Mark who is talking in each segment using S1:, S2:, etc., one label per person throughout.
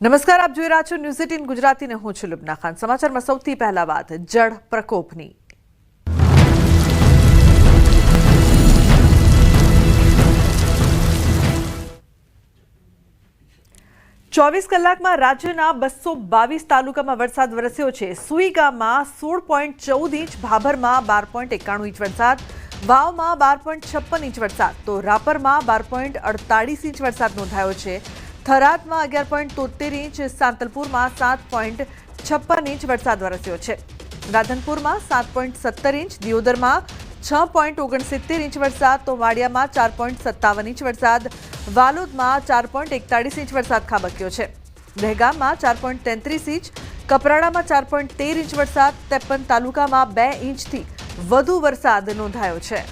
S1: નમસ્કાર, આપ જોઈ રહ્યા છો ન્યૂઝ એટીન ગુજરાતીને હું છું લુબના ખાન. સમાચારમાં સૌથી પહેલા વાત, જળ પ્રકોપની. ચોવીસ કલાકમાં રાજ્યના બસો બાવીસ તાલુકામાં વરસાદ વરસ્યો છે. સુઈ ગામમાં સોળ પોઈન્ટ ચૌદ ઇંચ, ભાભરમાં બાર પોઈન્ટ એકાણું ઇંચ વરસાદ, વાવમાં બાર પોઈન્ટ છપ્પન ઇંચ વરસાદ. તો રાપરમાં બાર પોઈન્ટ અડતાળીસ ઇંચ વરસાદ નોંધાયો છે. થરાદમાં અગિયાર પોઈન્ટ તોતેર ઇંચ, સાંતલપુરમાં સાત પોઈન્ટ છપ્પન ઇંચ વરસાદ વરસ્યો છે. રાધનપુરમાં સાત પોઈન્ટ સત્તર ઇંચ, દિયોદરમાં છ પોઈન્ટ ઓગણસિત્તેર ઇંચ વરસાદ તો વાડિયામાં ચાર પોઈન્ટ સત્તાવન ઇંચ વરસાદ, વાલોદમાં ચાર પોઈન્ટ એકતાળીસ ઇંચ વરસાદ ખાબક્યો છે. દહેગામમાં ચાર પોઈન્ટ તેત્રીસ ઇંચ, કપરાડામાં ચાર પોઈન્ટ તેર ઇંચ વરસાદ તેપન તાલુકામાં બે ઇંચથી વધુ વરસાદ નોંધાયો છે.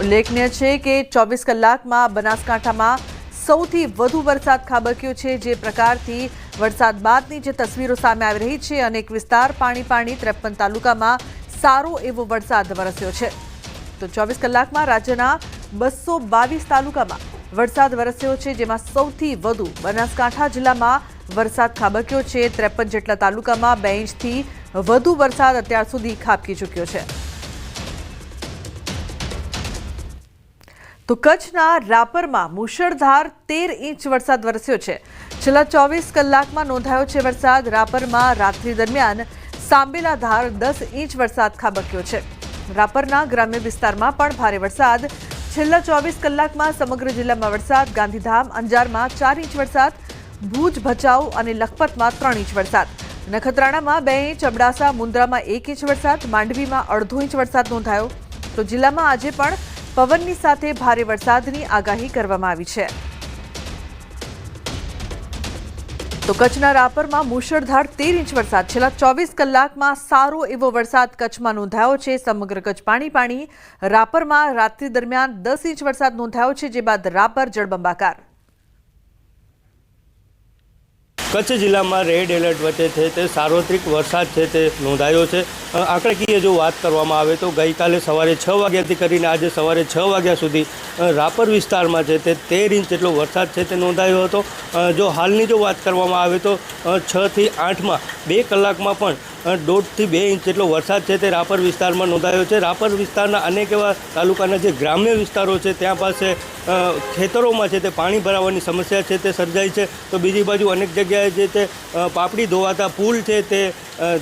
S1: ઉલ્લેખનીય છે કે ચોવીસ કલાકમાં બનાસકાંઠામાં સૌથી વધુ વરસાદ ખાબક્યો છે, જે પ્રકારથી વરસાદ બાદની જે તસવીરો સામે આવી રહી છે અનેક વિસ્તાર પાણી પાણી ત્રેપન તાલુકામાં સારો એવો વરસાદ વરસ્યો છે. તો ચોવીસ કલાકમાં રાજ્યના બસો બાવીસ તાલુકામાં વરસાદ વરસ્યો છે, જેમાં સૌથી વધુ બનાસકાંઠા જિલ્લામાં વરસાદ ખાબક્યો છે. ત્રેપન જેટલા તાલુકામાં બે ઇંચથી વધુ વરસાદ અત્યાર સુધી ખાબકી ચૂક્યો છે. તો કચ્છના રાપરમાં મુશળધાર તેર ઇંચ વરસાદ વરસ્યો છે. છેલ્લા ચોવીસ કલાકમાં નોંધાયો છે વરસાદ. રાપરમાં રાત્રિ દરમિયાન સાંબેલા ધાર દસ ઇંચ વરસાદ ખાબક્યો છે. રાપરના ગ્રામ્ય વિસ્તારમાં પણ ભારે વરસાદ. છેલ્લા ચોવીસ કલાકમાં સમગ્ર જિલ્લામાં વરસાદ. ગાંધીધામ, અંજારમાં ચાર ઇંચ વરસાદ. ભુજ, ભચાઉ અને લખપતમાં ત્રણ ઇંચ વરસાદ. નખત્રાણામાં બે ઇંચ, અબડાસા મુન્દ્રામાં એક ઇંચ વરસાદ. માંડવીમાં અડધો ઇંચ વરસાદ નોંધાયો. તો જિલ્લામાં આજે પણ પવનની સાથે ભારે વરસાદની આગાહી કરવામાં આવી છે. તો કચ્છના રાપરમાં મુશળધાર તેર ઇંચ વરસાદ. છેલ્લા ચોવીસ કલાકમાં સારો એવો વરસાદ કચ્છમાં નોંધાયો છે. સમગ્ર કચ્છ પાણી પાણી રાપરમાં રાત્રિ દરમિયાન દસ ઇંચ વરસાદ નોંધાયો છે, જે બાદ રાપર જળબંબાકાર.
S2: કચ્છ જિલ્લામાં રેડ એલર્ટ વચ્ચે છે તે સાર્વત્રિક વરસાદ છે તે નોંધાયો છે. આંકડાકીય જો વાત કરવામાં આવે તો ગઈકાલે સવારે છ વાગ્યાથી કરીને આજે સવારે છ વાગ્યા સુધી રાપર વિસ્તારમાં છે તે તેર ઇંચ જેટલો વરસાદ છે તે નોંધાયો હતો. જો હાલની જો વાત કરવામાં આવે તો છથી આઠમાં બે કલાકમાં પણ દોઢથી બે ઇંચ જેટલો વરસાદ છે તે રાપર વિસ્તારમાં નોંધાયો છે. રાપર વિસ્તારના અનેક એવા તાલુકાના જે ગ્રામ્ય વિસ્તારો છે, ત્યાં પાસે ખેતરોમાં છે તે પાણી ભરાવાની સમસ્યા છે, તે સર્જાઈ છે. તો બીજી બાજુ અનેક જગ્યાએ જે તે પાપડી ધોવાતા પુલ છે તે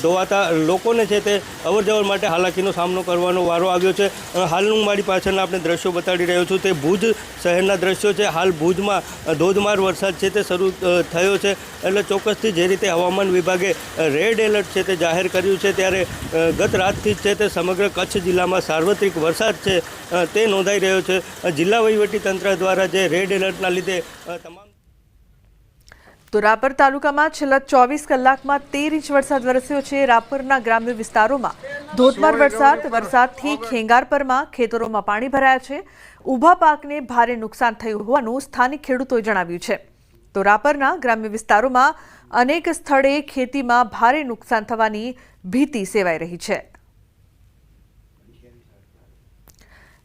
S2: ધોવાતા લોકોને છે તે અવરજવર માટે હાલાકીનો સામનો કરવાનો વારો આવ્યો છે. હાલનું મારી પાછળના આપણે દ્રશ્યો બતાડી રહ્યો છું. તે ભુજ શહેરના દ્રશ્યો છે. હાલ ભુજમાં ધોધમાર વરસાદ છે તે શરૂ થયો છે. એટલે ચોક્કસથી જે રીતે હવામાન વિભાગે રેડ એલર્ટ છે તે જાહેર કર્યું છે ત્યારે ગત રાતથી જ છે તે સમગ્ર કચ્છ જિલ્લામાં સાર્વત્રિક વરસાદ છે તે નોંધાઈ રહ્યો છે. જિલ્લા વહીવટીતંત્ર દ્વારા જે રેડ એલર્ટના લીધે તમામ
S1: તો રાપર તાલુકામાં છેલ્લા ચોવીસ કલાકમાં તેર ઇંચ વરસાદ વરસ્યો છે. રાપરના ગ્રામ્ય વિસ્તારોમાં ધોધમાર વરસાદ, વરસાદથી ખેંગારપરમાં ખેતરોમાં પાણી ભરાયા છે. ઊભા પાકને ભારે નુકસાન થયું હોવાનું સ્થાનિક ખેડૂતોએ જણાવ્યું છે. તો રાપરના ગ્રામ્ય વિસ્તારોમાં અનેક સ્થળે ખેતીમાં ભારે નુકસાન થવાની ભીતિ સેવાઈ રહી છે.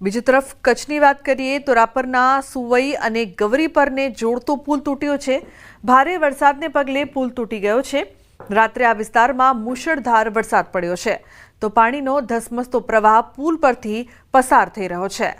S1: બીજી તરફ કચ્છની વાત કરીએ તો રાપરના સુવઈ અને ગવરી પરને જોડતો પુલ તૂટ્યો છે. ભારે વરસાદને પગલે પુલ તૂટી ગયો છે. રાત્રે આ વિસ્તારમાં મુશળધાર વરસાદ પડ્યો છે. તો પાણીનો ધસમસતો પ્રવાહ પુલ પરથી પસાર થઈ રહ્યો છે.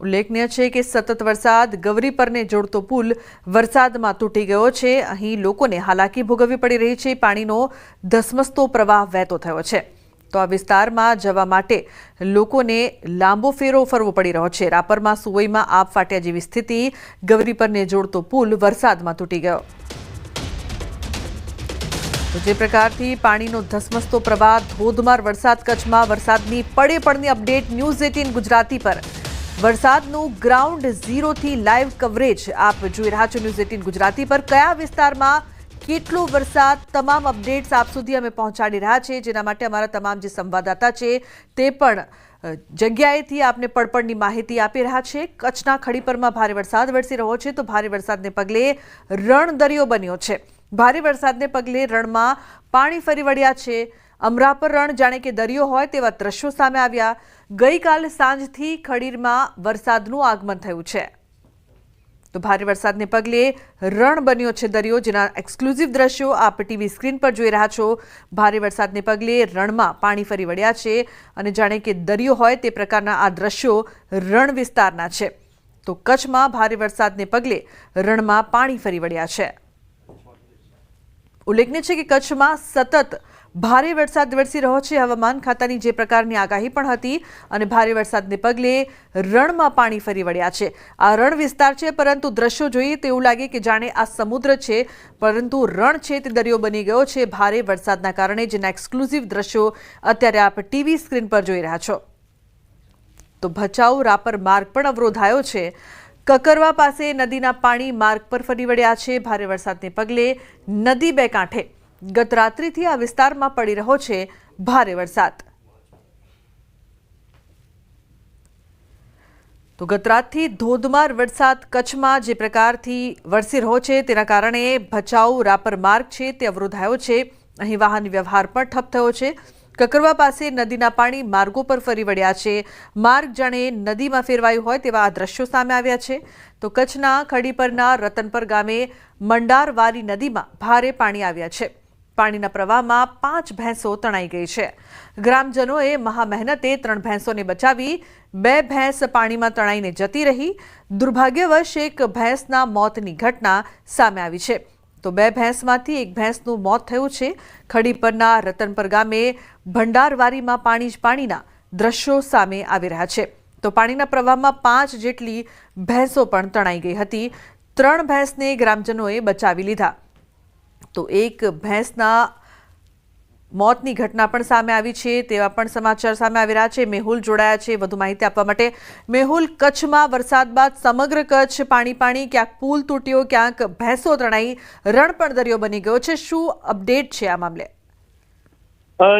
S1: ઉલ્લેખનીય છે કે સતત વરસાદ ગવરી પરને જોડતો પુલ વરસાદમાં તૂટી ગયો છે. અહીં લોકોને હાલાકી ભોગવવી પડી રહી છે. પાણીનો ધસમસતો પ્રવાહ વહેતો થયો છે. તો આ વિસ્તારમાં જવા માટે લોકોને લાંબો ફેરો ફરવો પડી રહ્યો છે. રાપરમાં સુવઈમાં આપ ફાટ્યા જેવી સ્થિતિ, ગવરી પરને જોડતો પુલ વરસાદમાં તૂટી ગયો. જે પ્રકારથી પાણીનો ધસમસતો પ્રવાહ, ધોધમાર વરસાદ કચ્છમાં, વરસાદની પડે પડની અપડેટ ન્યૂઝ એટીન ગુજરાતી પર. વરસાદનું ગ્રાઉન્ડ ઝીરોથી લાઈવ કવરેજ આપ જોઈ રહ્યા છો ન્યૂઝ એટીન ગુજરાતી પર. કયા વિસ્તારમાં કેટલો વરસાદ, તમામ અપડેટ્સ આપ સુધી અમે પહોંચાડી રહ્યા છે જેના માટે અમારા તમામ જે સંવાદદાતા છે, તે પણ જગ્યાએથી આપને પડપડની માહિતી આપી રહ્યા છે. કચ્છના ખડીપરમાં ભારે વરસાદ વરસી રહ્યો છે, તો ભારે વરસાદને પગલે રણ દરિયો બન્યો છે. ભારે વરસાદને પગલે રણમાં પાણી ફરી વળ્યા છે. અમરાપર રણ જાણે કે દરિયો હોય તેવા દ્રશ્યો સામે આવ્યા. ગઈકાલ સાંજથી ખડીરમાં વરસાદનું આગમન થયું છે. તો ભારે વરસાદને પગલે રણ બન્યો છે દરિયો, જેના એક્સક્લુઝિવ દ્રશ્યો આપ ટીવી સ્ક્રીન પર જોઈ રહ્યા છો. ભારે વરસાદને પગલે રણમાં પાણી ફરી વળ્યા છે અને જાણે કે દરિયો હોય તે પ્રકારના આ દ્રશ્યો રણ વિસ્તારના છે. તો કચ્છમાં ભારે વરસાદને પગલે રણમાં પાણી ફરી વળ્યા છે. ઉલ્લેખનીય છે કે કચ્છમાં સતત ભારે વરસાદ વરસી રહ્યો છે. હવામાન ખાતાની જે પ્રકારની આગાહી પણ હતી અને ભારે વરસાદને પગલે રણમાં પાણી ફરી વળ્યા છે. આ રણ વિસ્તાર છે, પરંતુ દ્રશ્યો જોઈએ તેવું લાગે કે જાણે આ સમુદ્ર છે, પરંતુ રણ છે તે દરિયો બની ગયો છે. ભારે વરસાદના કારણે જેના એક્સક્લુઝિવ દ્રશ્યો અત્યારે આપ ટીવી સ્ક્રીન પર જોઈ રહ્યા છો. તો ભચાઉ રાપર માર્ગ પણ અવરોધાયો છે. કકરવા પાસે નદીના પાણી માર્ગ પર ફરી વળ્યા છે. ભારે વરસાદને પગલે નદી બે કાંઠે ગત રાત્રિથી આ વિસ્તારમાં પડી રહ્યો છે ભારે વરસાદ. તો ગત ધોધમાર વરસાદ કચ્છમાં જે પ્રકારથી વરસી રહ્યો છે તેના કારણે ભચાઉ, રાપર માર્ગ છે તે અવરોધાયો છે. અહીં વાહન વ્યવહાર પણ ઠપ થયો છે. કકરવા પાસે નદીના પાણી માર્ગો પર ફરી વળ્યા છે. માર્ગ જાણે નદીમાં ફેરવાયું હોય તેવા આ દ્રશ્યો સામે આવ્યા છે. તો કચ્છના ખડી પરના રતનપર ગામે મંડારવારી નદીમાં ભારે પાણી આવ્યા છે. પાણીના પ્રવાહમાં પાંચ ભેંસો તણાઈ ગઈ છે. ગ્રામજનોએ મહામહેનતે ત્રણ ભેંસોને બચાવી બે ભેંસ પાણીમાં તણાઈને જતી રહી. દુર્ભાગ્યવશ, એક ભેંસના મોતની ઘટના સામે આવી છે. તો બે ભેંસમાંથી એક ભેંસનું મોત થયું છે. ખડી પરના રતનપર ગામે ભંડારવારીમાં પાણી જ પાણીના દ્રશ્યો સામે આવી રહ્યા છે. તો પાણીના પ્રવાહમાં પાંચ જેટલી ભેંસો પણ તણાઈ ગઈ હતી. ત્રણ ભેંસને ગ્રામજનોએ બચાવી લીધા. તો એક ભેંસના મોતની ઘટના પણ સામે આવી છે, તેવા પણ સમાચાર સામે આવી રહ્યા છે. મેહુલ જોડાયા છે વધુ માહિતી આપવા માટે. મેહુલ, કચ્છમાં વરસાદ બાદ સમગ્ર કચ્છ પાણી પાણી, ક્યાંક પુલ તૂટ્યો, ક્યાંક ભેંસો તણાઈ રણ પણ દરિયો બની ગયો છે. શું અપડેટ છે આ મામલે?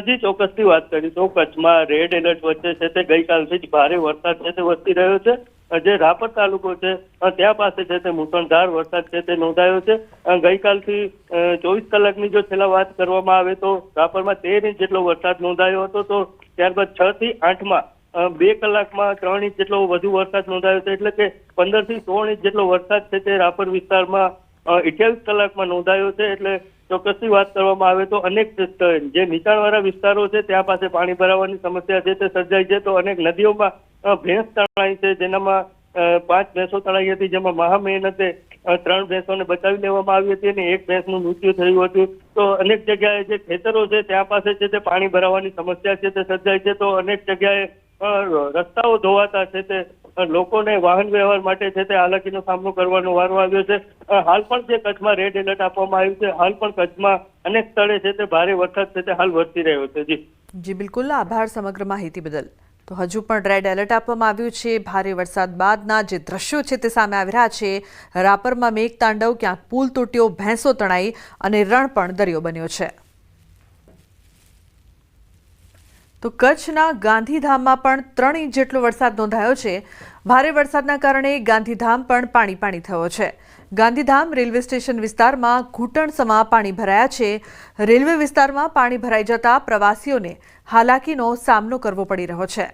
S3: જી, ચોક્કસથી વાત કરી તો કચ્છમાં રેડ એલર્ટ વચ્ચે છે તે ગઈકાલથી જ ભારે વરસાદ છે તે વરસી રહ્યો છે. જે રાપર તાલુકો છે ત્યાં પાસે છે તે મુસળધાર વરસાદ છે તે નોંધાયો છે. ગઈકાલથી ચોવીસ કલાકની જો છેલ્લા વાત કરવામાં આવે તો રાપરમાં તેર ઇંચ જેટલો વરસાદ નોંધાયો હતો તો ત્યારબાદ છ થી આઠમાં બે કલાકમાં ત્રણ ઇંચ જેટલો વધુ વરસાદ નોંધાયો છે. એટલે કે પંદરથી સોળ ઇંચ જેટલો વરસાદ છે તે રાપર વિસ્તારમાં અઠ્યાવીસ કલાકમાં નોંધાયો છે. એટલે ચોક્કસથી વાત કરવામાં આવે તો અનેક જે નીચાણવાળા વિસ્તારો છે, ત્યાં પાસે પાણી ભરાવાની સમસ્યા છે, તે સર્જાઈ છે. તો અનેક નદીઓમાં ભેંસ તણાઈ છે, જેનામાં પાંચ ભેંસો તણાઈ હતી, જેમાં મહા મહેનતે ત્રણ ભેંસોને બચાવી લેવામાં આવી હતી અને એક ભેંસનું મૃત્યુ થયું હતું. તો અનેક જગ્યાએ જે ખેતરો છે, ત્યાં પાસે છે, તે પાણી ભરાવાની સમસ્યા છે, તે સર્જાય છે. તો અનેક જગ્યાએ રસ્તાઓ ધોવાતા છે, તે લોકોને વાહન વ્યવહાર માટે છે તે હાલાકીનો સામનો કરવાનો વારો આવ્યો છે. હાલ પણ જે કચ્છમાં રેડ એલર્ટ આપવામાં આવ્યું છે, હાલ પણ કચ્છમાં અનેક સ્થળે છે તે ભારે વરસાદ છે તે હાલ વરસી રહ્યો છે. જી.
S1: જી, બિલકુલ. આભાર સમગ્ર માહિતી બદલ. તો હજુ પણ રેડ એલર્ટ આપવામાં આવ્યું છે. ભારે વરસાદ બાદના જે દ્રશ્યો છે તે સામે આવી રહ્યા છે. રાપરમાં મેઘતાંડવ, ક્યાંક પુલ તૂટ્યો, ભેંસો તણાઈ અને રણ પણ દરિયો બન્યો છે. તો કચ્છના ગાંધીધામમાં પણ ત્રણ ઇંચ જેટલો વરસાદ નોંધાયો છે. ભારે વરસાદના કારણે ગાંધીધામ પણ પાણી પાણી થયો છે. ગાંધીધામ રેલવે સ્ટેશન વિસ્તારમાં ઘૂંટણસમા પાણી ભરાયા છે. રેલવે વિસ્તારમાં પાણી ભરાઈ જતા પ્રવાસીઓને હાલાકીનો સામનો કરવો પડી રહ્યો છે.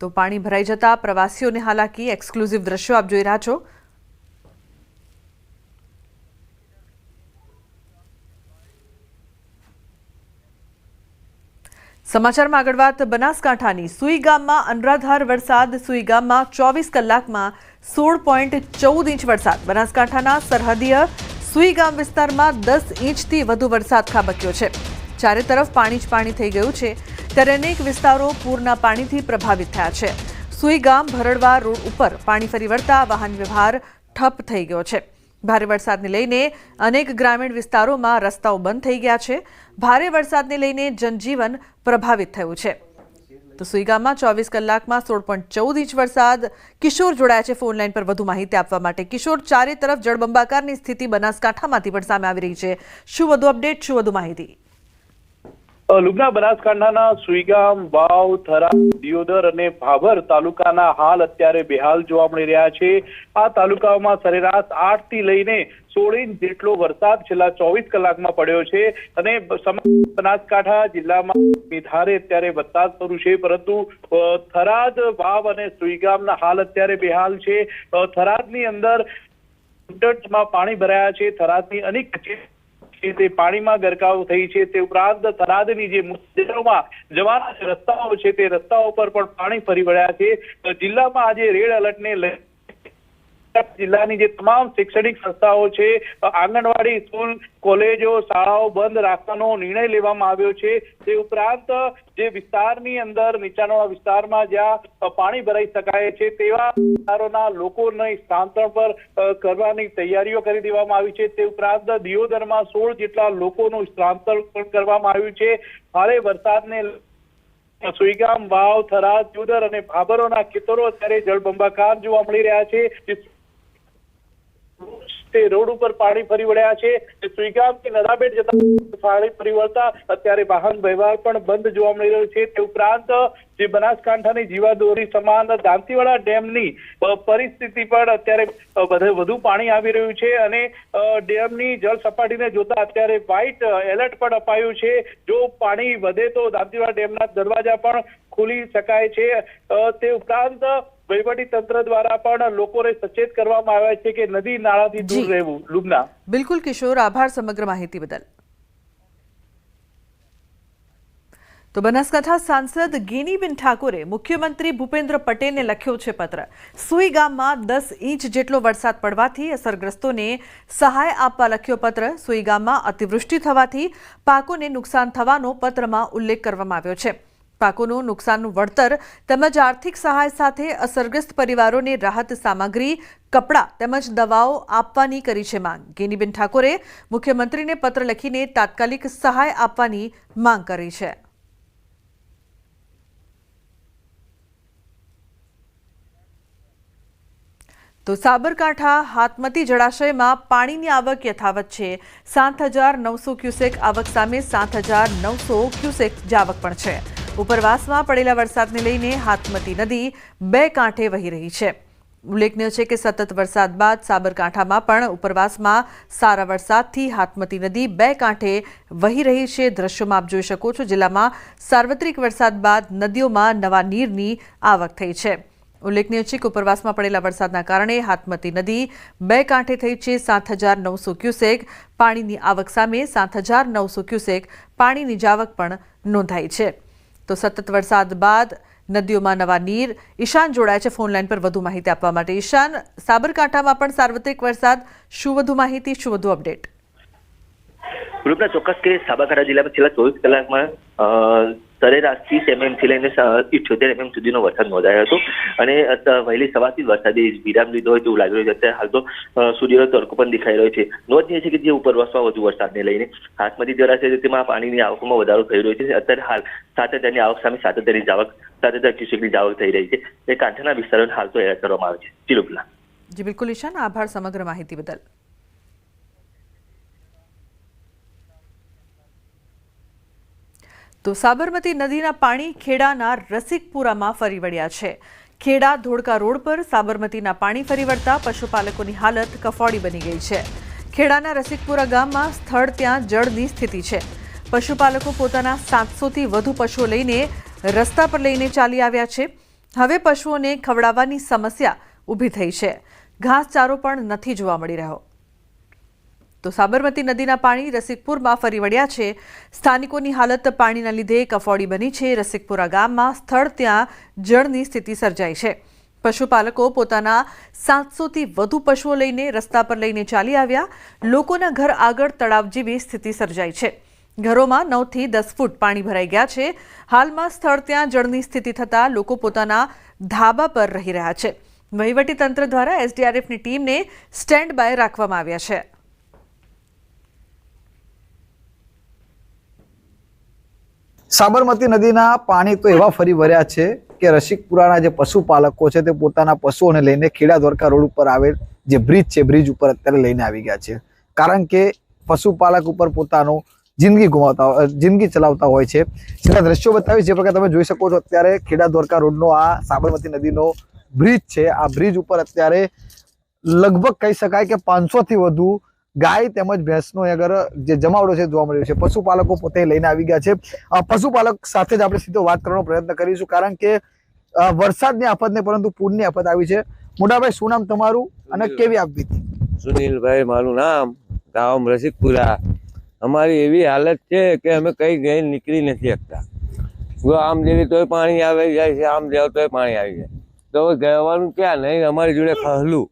S1: તો પાણી ભરાઈ જતા પ્રવાસીઓને હાલાકી, એક્સક્લુઝિવ દ્રશ્યો આપ જોઈ રહ્યા છો. સમાચારમાં આગળ વાત બનાસકાંઠાની. સુઈ ગામમાં અનરાધાર વરસાદ. સુઈ ગામમાં ચોવીસ કલાકમાં સોળ પોઈન્ટ ચૌદ ઇંચ વરસાદ. બનાસકાંઠાના સરહદીય સુઈ ગામ વિસ્તારમાં દસ ઇંચથી વધુ વરસાદ ખાબક્યો છે. ચારે તરફ પાણી જ પાણી થઈ ગયું છે. ત્યારે અનેક વિસ્તારો પૂરના પાણીથી પ્રભાવિત થયા છે. સુઈ ગામ ભરડવા રોડ ઉપર પાણી ફરી વળતા વાહન વ્યવહાર ઠપ થઈ ગયો છે. ભારે વરસાદને લઈને અનેક ગ્રામીણ વિસ્તારોમાં રસ્તાઓ બંધ થઈ ગયા છે. ભારે વરસાદને લઈને જનજીવન પ્રભાવિત થયું છે. તો સુઈગામમાં ચોવીસ કલાકમાં સોળ પોઈન્ટ ચૌદ ઇંચ વરસાદ. કિશોર જોડાયા છે ફોન લાઈન પર વધુ માહિતી આપવા માટે. કિશોર, ચારે તરફ જળબંબાકારની સ્થિતિ બનાસકાંઠામાંથી પણ સામે આવી રહી છે. શું વધુ અપડેટ, શું વધુ માહિતી?
S4: લુગના બનાસકાંઠાના સુઈગામ, વાવ, થરા, દિયોદર અને ભાભર તાલુકાના હાલ અત્યારે બેહાલ જોવા મળી રહ્યા છે. આ તાલુકાઓમાં સરેરાશ આઠથી લઈને સોળ ઇંચ જેટલો વરસાદ છેલ્લા ચોવીસ કલાકમાં પડ્યો છે અને બનાસકાંઠા જિલ્લામાં નિધારે અત્યારે વરસાદ શરૂ છે, પરંતુ થરાદ, વાવ અને સુઈગામના હાલ અત્યારે બેહાલ છે. થરાદની અંદરમાં પાણી ભરાયા છે. થરાદની અનેક છે તે પાણીમાં ગરકાવ થઈ છે તે ઉપરાંત થરાદની જે મુસ્તેરોમાં જવાના રસ્તાઓ છે તે રસ્તાઓ પર પણ પાણી ફરી વળ્યા છે. જિલ્લામાં આજે રેડ એલર્ટને લઈ જિલ્લાની જે તમામ શૈક્ષણિક સંસ્થાઓ છે આંગણવાડી, સ્કૂલ, કોલેજો, શાળાઓ બંધ રાખવાનો નિર્ણય લેવામાં આવ્યો છે. તે ઉપરાંત જે વિસ્તારની અંદર, નીચાણવાળા વિસ્તારમાં જ્યાં પાણી ભરાઈ શકાય છે, તેવા વિસ્તારોના લોકોને સ્થળાંતર પર કરવાની તૈયારીઓ કરી દેવામાં આવી છે. તે ઉપરાંત, દિયોદરમાં સોળ જેટલા લોકોનું સ્થળાંતર પણ કરવામાં આવ્યું છે. ભારે વરસાદને સુઈગામ, વાવ, થરાદ જુદર અને ભાભરોના ખેતરો અત્યારે જળબંબાકાર જોવા મળી રહ્યા છે. તે રોડ ઉપર પાણી ફરી વળ્યા છે. સુઈગામથી નદાબેટ જતા પાણી ફરી વળતા અત્યારે વાહન વ્યવહાર પણ બંધ જોવા મળી રહ્યો છે. તે ઉપરાંત જે બનાસકાંઠાની જીવાદોરી સમાન દાંતીવાડા ડેમની પરિસ્થિતિ પણ અત્યારે વધુ પાણી આવી રહ્યું છે અને ડેમની જળ સપાટીને જોતા અત્યારે વ્હાઇટ એલર્ટ પણ અપાયું છે. જો પાણી વધે તો દાંતીવાડા ડેમના દરવાજા પણ ખોલી શકાય છે. તે ઉપરાંત વહીવટી તંત્ર દ્વારા પણ લોકોને સચેત કરવામાં આવ્યા છે કે નદી નાળાથી દૂર રહેવું લુબના
S1: બિલકુલ કિશોર આભાર સમગ્ર માહિતી બદલ. તો બનાસકાંઠા સાંસદ ગેનીબેન ઠાકોરે મુખ્યમંત્રી ભૂપેન્દ્ર પટેલને લખ્યો છે પત્ર. સુઈ ગામમાં દસ ઇંચ જેટલો વરસાદ પડવાથી અસરગ્રસ્તોને સહાય આપવા લખ્યો પત્ર. સુઈ ગામમાં અતિવૃષ્ટિ થવાથી પાકોને નુકસાન થવાનો પત્રમાં ઉલ્લેખ કરવામાં આવ્યો છે. પાકોનું નુકસાનનું વળતર તેમજ આર્થિક સહાય સાથે અસરગ્રસ્ત પરિવારોને રાહત સામગ્રી, કપડાં તેમજ દવાઓ આપવાની કરી છે માંગ. ગેનીબેન ઠાકોરે મુખ્યમંત્રીને પત્ર લખીને તાત્કાલિક સહાય આપવાની માંગ કરી છે. તો સાબરકાંઠા હાથમતી જળાશયમાં પાણીની આવક યથાવત છે. સાત હજાર નવસો ક્યુસેક આવક સામે સાત હજાર નવસો ક્યુસેક જાવક પણ છે. ઉપરવાસમાં પડેલા વરસાદને લઈને હાથમતી નદી બે કાંઠે વહી રહી છે. ઉલ્લેખનીય છે કે સતત વરસાદ બાદ સાબરકાંઠામાં પણ ઉપરવાસમાં સારા વરસાદથી હાથમતી નદી બે કાંઠે વહી રહી છે. દ્રશ્યોમાં આપ જોઈ શકો છો જિલ્લામાં સાર્વત્રિક વરસાદ બાદ નદીઓમાં નવા નીરની આવક થઈ છે. ઉલ્લેખનીય છે કે ઉપરવાસમાં પડેલા વરસાદના કારણે હાથમતી નદી બે કાંઠે થઈ છે. સાત હજાર નવસો ક્યુસેક પાણીની આવક સામે સાત હજાર નવસો ક્યુસેક પાણીની જાવક પણ નોંધાઈ છે. તો સતત વરસાદ બાદ નદીઓમાં નવા નીર. ઈશાન જોડાય છે ફોનલાઈન પર વધુ માહિતી આપવા માટે. ઈશાન, સાબરકાંઠામાં પણ સાર્વત્રિક વરસાદ. શું વધુ માહિતી, શું વધુ અપડેટ?
S5: ગ્રુપના ચોક્કસ કે સાબરકાંઠા જિલ્લામાં છેલ્લા ચોવીસ કલાકમાં સરેરાશ ત્રીસ એમએમથી લઈને ઇઠ્યોતેર એમએમ સુધીનો વરસાદ નોંધાયો હતો. અને વહેલી સવારથી વરસાદે વિરામ લીધો હોય તેવું લાગી રહ્યું છે. અત્યારે હાલ તો સૂર્યનો તડકો પણ દેખાઈ રહ્યો છે. નોંધનીય છે કે જે ઉપરવાસમાં વધુ વરસાદને લઈને હાથમાંથી જળાશય તેમાં પાણીની આવકમાં વધારો થઈ રહ્યો છે. અત્યારે હાલ સાત હજારની આવક સામે સાત હજારની જાવક સાત હજાર ક્યુસેકની જાવક થઈ રહી છે. એ કાંઠાના વિસ્તારોને હાલ તો એડ કરવામાં આવે છે. ચિલુપલા
S1: જી, બિલકુલ ઈશાન. આભાર સમગ્ર માહિતી બદલ. તો સાબરમતી નદીના પાણી ખેડાના રસિકપુરામાં ફરી વળ્યા છે. ખેડા ધોળકા રોડ પર સાબરમતીના પાણી ફરી વળતા પશુપાલકોની હાલત કફોડી બની ગઈ છે. ખેડાના રસિકપુરા ગામમાં સ્થળ ત્યાં જળની સ્થિતિ છે. પશુપાલકો પોતાના સાતસોથી વધુ પશુઓ લઈને રસ્તા પર લઈને ચાલી આવ્યા છે. હવે પશુઓને ખવડાવવાની સમસ્યા ઊભી થઈ છે. ઘાસચારો પણ નથી જોવા મળી રહ્યો. તો સાબરમતી નદીના પાણી રસિકપુરમાં ફરી વળ્યા છે. સ્થાનિકોની હાલત પાણીના લીધે કફોડી બની છે. રસિકપુરા ગામમાં સ્થળ ત્યાં જળની સ્થિતિ સર્જાઈ છે. પશુપાલકો પોતાના સાતસોથી વધુ પશુઓ લઈને રસ્તા પર લઈને ચાલી આવ્યા. લોકોના ઘર આગળ તળાવ જેવી સ્થિતિ સર્જાઈ છે. ઘરોમાં નવથી દસ ફૂટ પાણી ભરાઈ ગયા છે. હાલમાં સ્થળ ત્યાં જળની સ્થિતિ થતાં લોકો પોતાના ધાબા પર રહી રહ્યા છે. વહીવટી તંત્ર દ્વારા એસડીઆરએફની ટીમને સ્ટેન્ડ બાય રાખવામાં આવ્યા છે.
S6: સાબરમતી નદીના પાણી તો એવા ફરી ભર્યા છે કે રસિકપુરાના જે પશુપાલકો છે તે પોતાના પશુઓને લઈને ખેડા દ્વારકા રોડ ઉપર આવેલ જે બ્રિજ છે, બ્રિજ ઉપર અત્યારે લઈને આવી ગયા છે. કારણ કે પશુપાલક ઉપર પોતાનો જિંદગી ગુમાવતા જિંદગી ચલાવતા હોય છે. જેના દ્રશ્યો બતાવી જે પ્રકારે તમે જોઈ શકો છો અત્યારે ખેડા દ્વારકા રોડનો આ સાબરમતી નદીનો બ્રિજ છે. આ બ્રિજ ઉપર અત્યારે લગભગ કહી શકાય કે પાંચસોથી વધુ ગાય તેમજ ભેંસનો અગર આગળ જે જમાવડો છે જોવા મળ્યો છે. પશુપાલકો પોતે લઈને આવી ગયા છે. પશુપાલક સાથે જ આપણે સીધો વાત કરવાનો પ્રયત્ન કરીશું કારણ કે વરસાદની આફત નહીં પરંતુ પૂરની આફત આવી છે. મોટાભાઈ શું નામ તમારું અને કેવી આપવી?
S7: સુનિલભાઈ મારું નામ ગામ રસિકપુરા. અમારી એવી હાલત છે કે અમે કઈ ગઈ નીકળી નથી શકતા. જો આમ જેવી તોય પાણી આવી જાય છે આમ જાવ તોય પાણી આવી જાય. તો હવે ગવાનું ક્યાં? નહીં અમારી જોડે ખહલું.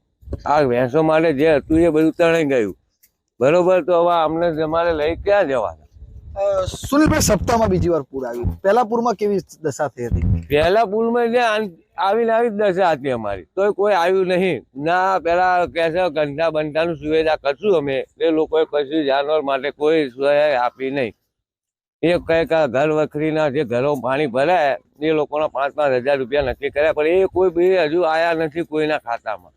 S7: આ ભેંસો માટે જે હતું એ બધું તણાઈ ગયું. બરોબર તો હવે અમને તમારે લઈ ક્યાં જવાના?
S6: સુનિલભાઈ સપ્તાહમાં બીજી વાર પૂર આવ્યું પહેલા પૂરમાં કેવી દશા થઈ હતી?
S7: પહેલા પૂરમાં જે આવીને આવી જ દશા હતી અમારી. તોય કોઈ આવ્યું નહીં. ના પેલા કહે છે ગંધા બંધાનું સુવિધા કરશું અમે. એ લોકોએ કશું જાનવર માટે કોઈ સહાય આપી નહીં. એ કંઈક ઘર વખરીના જે ઘરો પાણી ભરાય એ લોકોના પાંચ પાંચ હજાર રૂપિયા નક્કી કર્યા પણ એ કોઈ બી હજુ આયા નથી કોઈના ખાતામાં.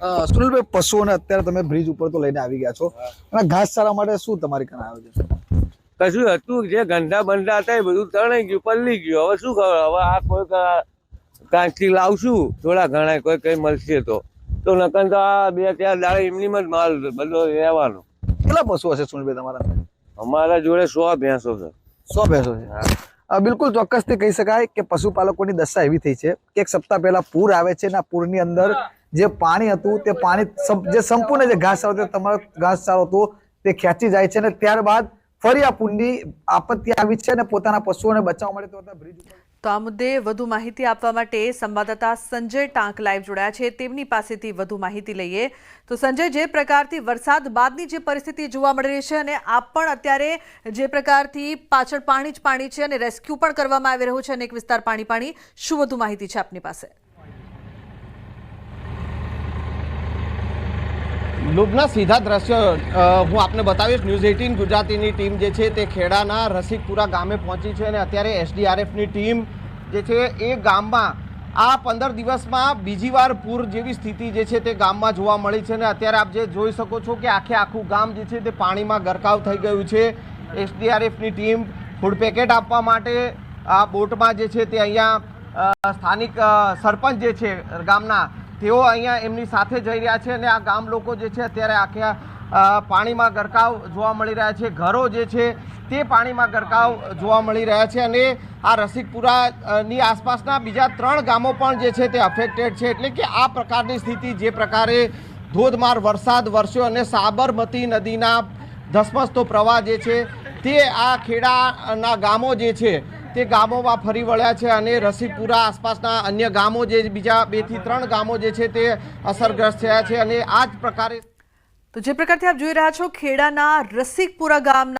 S6: સુનિલભાઈ પશુઓને અત્યારે તમે બ્રિજ ઉપર તો લઈને આવી ગયા છો. અને ઘાસ ચારા માટે શું તમારી કને આવે છે?
S7: કશું હતું જે ગંધા બંધા હતા એ બધું તણાઈ ગયું પલ્લી ગયું. હવે શું ખબર? હવે આ કોઈક કાંચી લાવશું. થોડા ઘણા કોઈ કઈ મળશે તો. તો નકર તો આ બે ચાર દાડે એમની જ માલ બધો રહેવાનો.
S6: કેટલા પશુ હશે સુનિલભાઈ તમારા?
S7: અમારા જોડે સો ભેંસો છે.
S6: સો ભેંસો છે? બિલકુલ ચોક્કસથી કહી શકાય કે પશુપાલકોની દશા એવી થઈ છે કે એક સપ્તાહ પહેલા પૂર આવે છે ને આ પૂરની અંદર જે પાણી હતું તે પાણી જે સંપૂર્ણ જે ઘાસ ચારો તે તમારો ઘાસ ચારો હતો, તે ખેંચી જાય છે અને ત્યારબાદ ફરી આ પૂરની આપત્તિ આવી છે અને પોતાના પશુઓને બચાવવા માટે તો બ્રિજ
S1: તો આ મુદ્દે વધુ માહિતી આપવા માટે સંવાદદાતા સંજય ટાંક લાઈવ જોડાયા છે. તેમની પાસેથી વધુ માહિતી લઈએ. તો સંજય, જે પ્રકારથી વરસાદ બાદની જે પરિસ્થિતિ જોવા મળી રહી છે અને આપ પણ અત્યારે જે પ્રકારથી પાછળ પાણી જ પાણી છે અને રેસ્ક્યુ પણ કરવામાં આવી રહ્યું છે અને એક વિસ્તાર પાણી પાણી, શું વધુ માહિતી છે આપની પાસે?
S8: લુબના સીધા દ્રશ્યો હું આપને બતાવીશ. ન્યૂઝ એઇટીન ગુજરાતીની ટીમ જે છે તે ખેડાના રસિકપુરા ગામે પહોંચી છે અને અત્યારે એસડીઆરએફની ટીમ જે છે એ ગામમાં આ પંદર દિવસમાં બીજી વાર પૂર જેવી સ્થિતિ જે છે તે ગામમાં જોવા મળી છે અને અત્યારે આપ જે જોઈ શકો છો કે આખે આખું ગામ જે છે તે પાણીમાં ગરકાવ થઈ ગયું છે. એસડીઆરએફની ટીમ ફૂડ પેકેટ આપવા માટે આ બોટમાં જે છે તે અહીંયા સ્થાનિક સરપંચ જે છે, ગામના તેઓ અહીંયા એમની સાથે જઈ રહ્યા છે અને આ ગામ લોકો જે છે અત્યારે આખા પાણીમાં ગરકાવ જોવા મળી રહ્યા છે. ઘરો જે છે તે પાણીમાં ગરકાવ જોવા મળી રહ્યા છે અને આ રસિકપુરાની આસપાસના બીજા ત્રણ ગામો પણ જે છે તે અફેક્ટેડ છે. એટલે કે આ પ્રકારની સ્થિતિ જે પ્રકારે ધોધમાર વરસાદ વરસ્યો અને સાબરમતી નદીના ધસમસતો પ્રવાહ જે છે તે આ ખેડાના ગામો જે છે તે ગામોમાં ફરી વળ્યા છે અને રસીપુરા આસપાસના અન્ય ગામો જે બીજા બેથી ત્રણ ગામો જે છે તે અસરગ્રસ્ત થયા છે અને આ જ પ્રકારે
S1: તો જે પ્રકારથી આપ જોઈ રહ્યા છો, ખેડાના રસિકપુરા ગામના